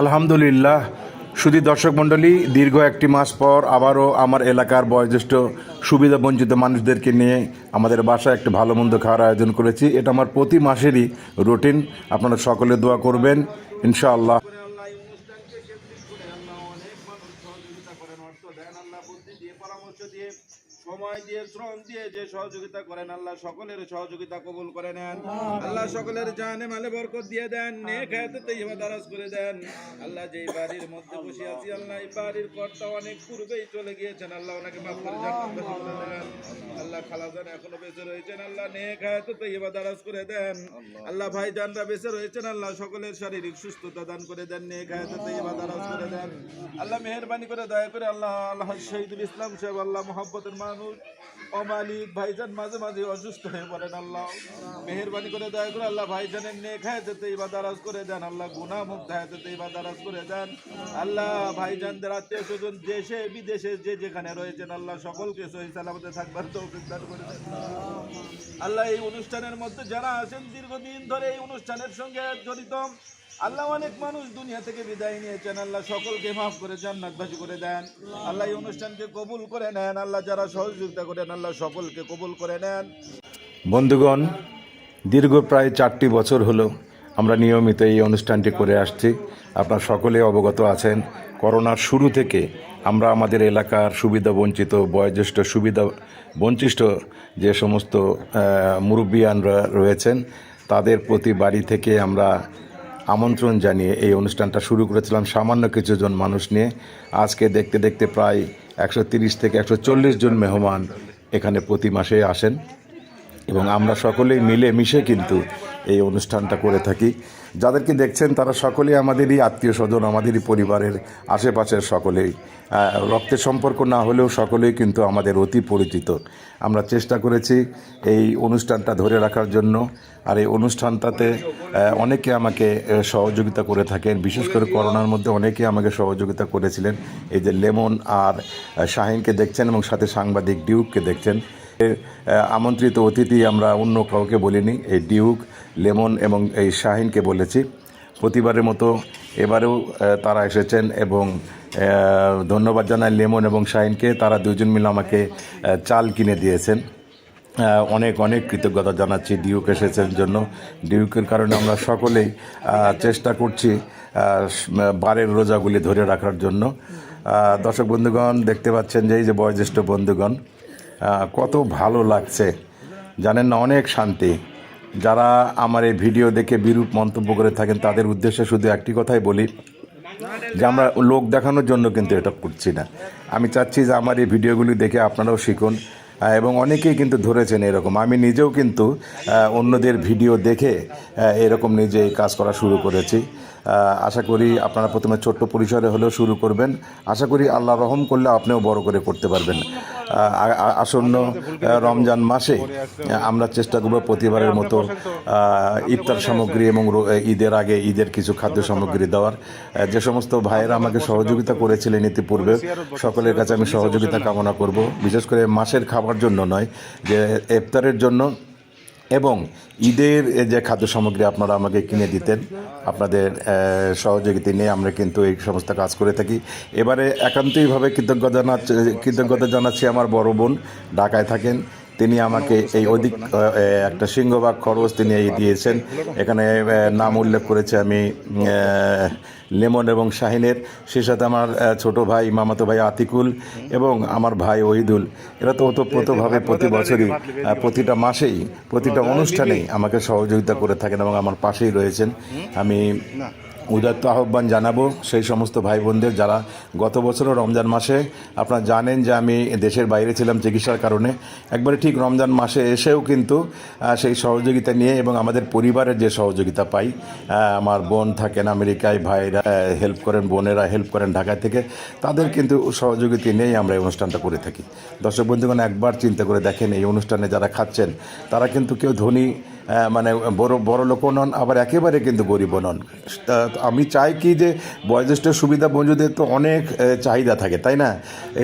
আলহামদুলিল্লাহ। শুধু দর্শক মণ্ডলী, দীর্ঘ একটি মাস পর আবারও আমার এলাকার বয়োজ্যেষ্ঠ, সুবিধা বঞ্চিত মানুষদেরকে নিয়ে আমাদের বাসায় একটি ভালো মন্দ খাওয়ার আয়োজন করেছি। এটা আমার প্রতি মাসেরই রুটিন। আপনারা সকলে দোয়া করবেন। ইনশাআল্লাহ করে আল্লাহ এই অনুষ্ঠানকে কেন্দ্রিক করে আল্লাহ অনেক মানুষ সহযোগিতা করেন অর্থ দেন আল্লাহ বুদ্ধি দিয়ে পরামর্শ দিয়ে সময় দিয়ে শ্রম দিয়ে যে সহযোগিতা করেন, আল্লাহ সকলের সহযোগিতা কবুল করে নেন। আল্লাহ সকলের জানে মালে বরকত দিয়ে দেন নেক করে দেন। আল্লাহ যেই বাড়ির মধ্যে বসে আছি, আল্লাহ এই বাড়ির কর্তা অনেক পূর্বেই চলে গিয়েছেন। আল্লাহ ওনাকে মাফ করে আল্লাহ খালাজান এখনও বেঁচে রয়েছেন, আল্লাহ নেক হায়াতে তৈবা দারাজ করে দেন। আল্লাহ ভাই জানরা বেঁচে রয়েছেন, আল্লাহ সকলের শারীরিক সুস্থতা দান করে দেন নেক হায়াতে তৈবা দারাজ করে দেন। আল্লাহ মেহেরবানি করে, দয়া করে আল্লাহ আল্লাহ শহীদুল ইসলাম সাহেব, আল্লাহ মোহাব্বতের মানুষ অমালিক ভাইজান মাঝে মাঝে অসুস্থ হয়ে পড়েন আল্লাহ। মেহেরবানি করে দয়া করে আল্লাহ ভাইজানের নেক হায়াতে তৈবা দারাজ করে দেন। আল্লাহ গুনাহ মুক্ত হায়াতে তৈবা দারাজ করে দেন। আল্লাহ ভাইজানদের আত্মীয় স্বজন দেশে, বিদেশে যে যেখানে রয়েছেন, আল্লাহ সকলকে সহি সালামতে থাকবার তৌফিক দান করে দেন। আল্লাহ এই অনুষ্ঠানের মধ্যে যারা আছেন, দীর্ঘদিন ধরে এই অনুষ্ঠানের সঙ্গে জড়িত আল্লাহ অনেক মানুষ দুনিয়া থেকে বিদায় নিয়েছেন। আল্লাহ সকলকে মাফ করে জান্নাতবাসী করে দেন। আল্লাহ এই অনুষ্ঠানকে কবুল করে নেন। আল্লাহ যারা সহযোগিতা করেন, আল্লাহ সকলকে কবুল করে নেন। বন্ধুগণ, দীর্ঘ প্রায় চারটি বছর হলো আমরা নিয়মিত এই অনুষ্ঠানটি করে আসছি। আপনার সকলে অবগত আছেন, করোনার শুরু থেকে আমরা আমাদের এলাকার সুবিধা বঞ্চিত, বয়োজ্যেষ্ঠ সুবিধা বঞ্চিত যে সমস্ত মুরব্বিয়ানরা রয়েছেন, তাদের প্রতি বাড়ি থেকে আমরা আমন্ত্রণ জানিয়ে এই অনুষ্ঠানটা শুরু করেছিলাম। সামান্য কিছুজন মানুষ নিয়ে। আজকে দেখতে দেখতে প্রায় একশো থেকে একশো চল্লিশ জন মেহমান এখানে প্রতি মাসে আসেন। এবং আমরা সকলেই মিলে মিশে কিন্তু এই অনুষ্ঠানটা করে থাকি। যাদেরকে দেখছেন তারা সকলেই আমাদেরই আত্মীয় স্বজন, আমাদেরই পরিবারের আশেপাশের সকলেই। রক্তের সম্পর্ক না হলেও সকলেই কিন্তু আমাদের অতি পরিচিত। আমরা চেষ্টা করেছি এই অনুষ্ঠানটা ধরে রাখার জন্য। আর এই অনুষ্ঠানটাতে অনেকে আমাকে সহযোগিতা করে থাকেন। বিশেষ করে করোনার মধ্যে অনেকে আমাকে সহযোগিতা করেছিলেন। এই যে লেমন আর শাহিনকে দেখছেন এবং সাথে সাংবাদিক ডিউককে দেখছেন। আমন্ত্রিত অতিথি আমরা অন্য কাউকে বলিনি, এই ডিউক, লেমন এবং এই শাহিনকে বলেছি। প্রতিবারের মতো এবারেও তারা এসেছেন এবং ধন্যবাদ জানাই লেমন এবং শাহিনকে। তারা দুজন মিলে আমাকে চাল কিনে দিয়েছেন। অনেক অনেক কৃতজ্ঞতা জানাচ্ছি ডিউক এসেছেন জন্য। ডিউকের কারণে আমরা সকলেই চেষ্টা করছি বারের রোজাগুলি ধরে রাখার জন্য। দর্শক বন্ধুগণ, দেখতে পাচ্ছেন যে এই যে বয়োজ্যেষ্ঠ বন্ধুগণ কত ভালো লাগছে। জানেন না, অনেক শান্তি। যারা আমার এই ভিডিও দেখে বিরূপ মন্তব্য করে থাকেন, তাদের উদ্দেশ্যে শুধু একটি কথাই বলি, যে আমরা লোক দেখানোর জন্য কিন্তু এটা করছি না। আমি চাচ্ছি যে আমার এই ভিডিওগুলি দেখে আপনারাও শিখুন এবং অনেকেই কিন্তু ধরেছেন এরকম। আমি নিজেও কিন্তু অন্যদের ভিডিও দেখে এরকম নিজে কাজ করা শুরু করেছি। আশা করি আপনারা প্রথমে ছোট্ট পরিসরে হলেও শুরু করবেন। আশা করি আল্লাহ রহম করলে আপনিও বড় করে করতে পারবেন। আসন্ন রমজান মাসে আমরা চেষ্টা করব প্রতিবারের মতো ইফতার সামগ্রী এবং ঈদের আগে ঈদের কিছু খাদ্য সামগ্রী দেওয়ার। যে সমস্ত ভাইয়েরা আমাকে সহযোগিতা করেছিলেন ইতিপূর্বে, সকলের কাছে আমি সহযোগিতা কামনা করব। বিশেষ করে মাসের খাবার জন্য নয়, যে ইফতারের জন্য এবং ঈদের যে খাদ্য সামগ্রী আপনারা আমাকে কিনে দিতেন, আপনাদের সহযোগিতা নিয়ে আমরা কিন্তু এই সমস্ত কাজ করে থাকি। এবারে একান্তইভাবে কৃতজ্ঞতা কৃতজ্ঞতা জানাচ্ছি আমার বড় বোন, ঢাকায় থাকেন। তিনি আমাকে এই অধিক একটা সিংহভাগ খরচ তিনি এই দিয়েছেন। এখানে নাম উল্লেখ করেছে আমি লেমন এবং শাহিনের। সেই সাথে আমার ছোট ভাই মামাতো ভাই আতিকুল এবং আমার ভাই ওহিদুল। এরা তো ওতপ্রোতভাবে প্রতি বছরই প্রতিটা মাসেই, প্রতিটা অনুষ্ঠানেই আমাকে সহযোগিতা করে থাকেন এবং আমার পাশেই রয়েছেন। আমি উদাত্ত আহ্বান জানাব সেই সমস্ত ভাই বোনদের যারা গত বছরও রমজান মাসে আপনারা জানেন যে আমি দেশের বাইরে ছিলাম চিকিৎসার কারণে। একবারে ঠিক রমজান মাসে এসেও কিন্তু সেই সহযোগিতা নিয়ে এবং আমাদের পরিবারের যে সহযোগিতা পাই আমার বোন থাকেন আমেরিকায়, ভাইরা হেল্প করেন, বোনেরা হেল্প করেন ঢাকা থেকে, তাদের কিন্তু সহযোগিতা নিয়েই আমরা এই অনুষ্ঠানটা করে থাকি। দর্শক বন্ধুগণ, একবার চিন্তা করে দেখেন, এই অনুষ্ঠানে যারা খাচ্ছেন, তারা কিন্তু কেউ ধনী মানে বড় বড় লোকও নন আবার একেবারে কিন্তু গরিবও নন। আমি চাই কি যে বয়োজ্যেষ্ঠ সুবিধা বঞ্চিতদের তো অনেক চাহিদা থাকে তাই না?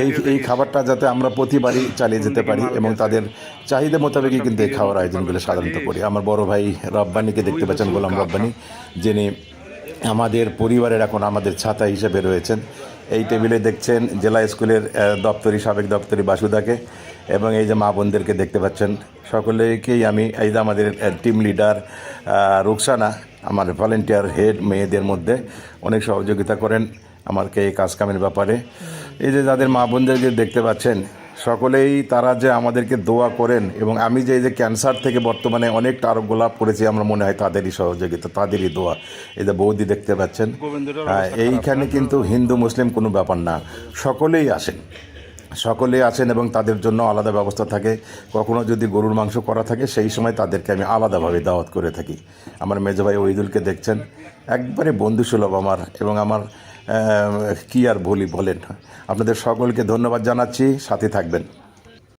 এই এই খাবারটা যাতে আমরা প্রতিবারই চালিয়ে যেতে পারি এবং তাদের চাহিদা মোতাবেকই কিন্তু এই খাওয়ার আয়োজনগুলো সাধারণত করি। আমার বড় ভাই রব্বানিকে দেখতে পাচ্ছেন গোলাম রব্বানি যিনি আমাদের পরিবারের এখন আমাদের ছাতা হিসেবে রয়েছেন। এই টেবিলে দেখছেন জেলা স্কুলের দপ্তরি সাবেক দপ্তরি বাসুদাকে। এবং এই যে মা বোনদেরকে দেখতে পাচ্ছেন সকলেকেই আমি এই যে আমাদের টিম লিডার রুকসানা আমার ভলেন্টিয়ার হেড মেয়েদের মধ্যে অনেক সহযোগিতা করেন আমাকে এই কাজ কামের ব্যাপারে। এই যে যাদের মা বোনদেরকে দেখতে পাচ্ছেন সকলেই তারা যে আমাদেরকে দোয়া করেন এবং আমি যে এই যে ক্যান্সার থেকে বর্তমানে অনেকটা আরোগ্য লাভ করেছি আমরা মনে হয় তাদেরই সহযোগিতা তাদেরই দোয়া এই যে বৌদি দেখতে পাচ্ছেন। হ্যাঁ, এইখানে কিন্তু হিন্দু মুসলিম কোনো ব্যাপার না সকলেই আসেন। সকলেই আছেন এবং তাদের জন্য আলাদা ব্যবস্থা থাকে। কখনও যদি গরুর মাংস করা থাকে, সেই সময় তাদেরকে আমি আলাদাভাবে দাওয়াত করে থাকি। আমার মেজো ভাই ওইদুলকে দেখছেন। একবারে বন্ধুসুলভ আমার এবং আমার কি আর বলি বলেন। আপনাদের সকলকে ধন্যবাদ জানাচ্ছি। সাথে থাকবেন।